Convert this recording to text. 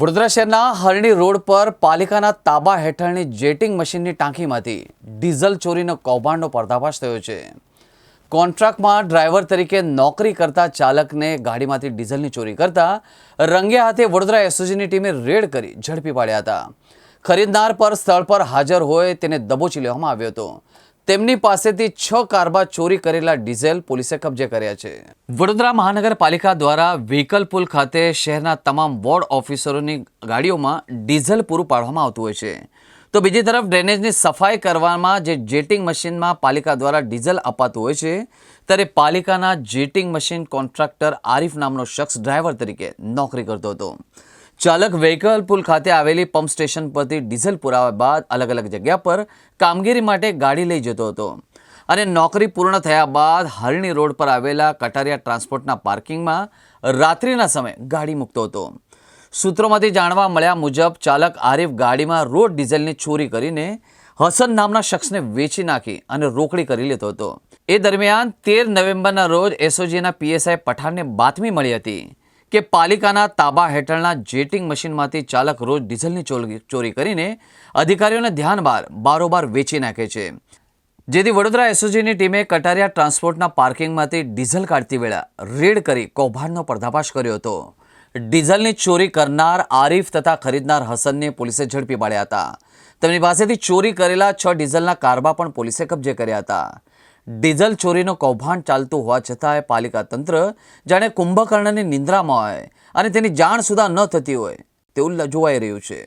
વડોદરા શહેરના હરણી રોડ પર પાલિકાના તાબા હેઠળની જેટિંગ મશીનની ટાંકીમાંથી ડીઝલ ચોરીનો કૌભાંડનો પર્દાફાશ થયો છે. કોન્ટ્રાક્ટમાં ડ્રાઈવર તરીકે નોકરી કરતા ચાલકને ગાડીમાંથી ડીઝલની ચોરી કરતા રંગે હાથે વડોદરા એસઓજીની ટીમે રેડ કરી ઝડપી પાડ્યા હતા. ખરીદનાર પર સ્થળ પર હાજર હોય તેને દબોચી લેવામાં આવ્યો હતો. તેમની પાસેથી છ કારમાં ચોરી કરેલા ડીઝલ પોલીસે કબજે કર્યા છે. વડોદરા મહાનગરપાલિકા દ્વારા વ્હીકલ પુલ ખાતે શહેરના તમામ વોર્ડ ઓફિસરોની ગાડીઓમાં ડીઝલ પૂરું પાડવામાં આવતું હોય છે. તો બીજી તરફ ડ્રેનેજની સફાઈ કરવામાં જે જેટિંગ મશીનમાં પાલિકા દ્વારા ડીઝલ અપાતું હોય છે, ત્યારે પાલિકાના જેટિંગ મશીન કોન્ટ્રાક્ટર આરિફ નામનો શખ્સ ડ્રાઈવર તરીકે નોકરી કરતો હતો. ચાલક વેહિકલ પુલ ખાતે આવેલી પંપ સ્ટેશન પરથી ડીઝલ પુરાવા બાદ અલગ અલગ જગ્યા પર કામગીરી માટે ગાડી લઈ જતો હતો. અને નોકરી પૂર્ણ થયા બાદ હરણી રોડ પર આવેલા કટારિયા ટ્રાન્સપોર્ટના પાર્કિંગમાં રાત્રિના સમયે ગાડી મૂકતો હતો. સૂત્રોમાંથી જાણવા મળ્યા મુજબ, ચાલક આરિફ ગાડીમાં રોડ ડીઝલની ચોરી કરીને હસન નામના શખ્સને વેચી નાખી અને રોકડી કરી લેતો હતો. એ દરમિયાન તેર નવેમ્બરના રોજ એસઓજીના પીએસઆઈ પઠાણને બાતમી મળી હતી. કે પાલિકાના તાબા હેઠળના જેટિંગ મશીનમાંથી ચાલક રોજ ડીઝલની ચોરી કરીને અધિકારીઓને ધ્યાન બહાર બારોબાર વેચી નાખે છે. જેથી વડોદરા એસઓજીની ટીમે કટારિયા ટ્રાન્સપોર્ટના પાર્કિંગમાંથી ડીઝલ કાઢતી વેળા રેડ કરી કૌભાંડનો પર્દાફાશ કર્યો હતો. ડીઝલની ચોરી કરનાર આરીફ તથા ખરીદનાર હસનને પોલીસે ઝડપી પાડ્યા હતા. તેમની પાસેથી ચોરી કરેલા છ ડીઝલના કારબા પણ પોલીસે કબજે કર્યા હતા. ડીઝલ ચોરીનો કૌભાંડ ચાલતું હોવા છતાંય પાલિકા તંત્ર જાણે કુંભકર્ણની નિંદ્રામાં હોય અને તેની જાણ સુધા ન થતી હોય તેવું જોવાઈ રહ્યું છે.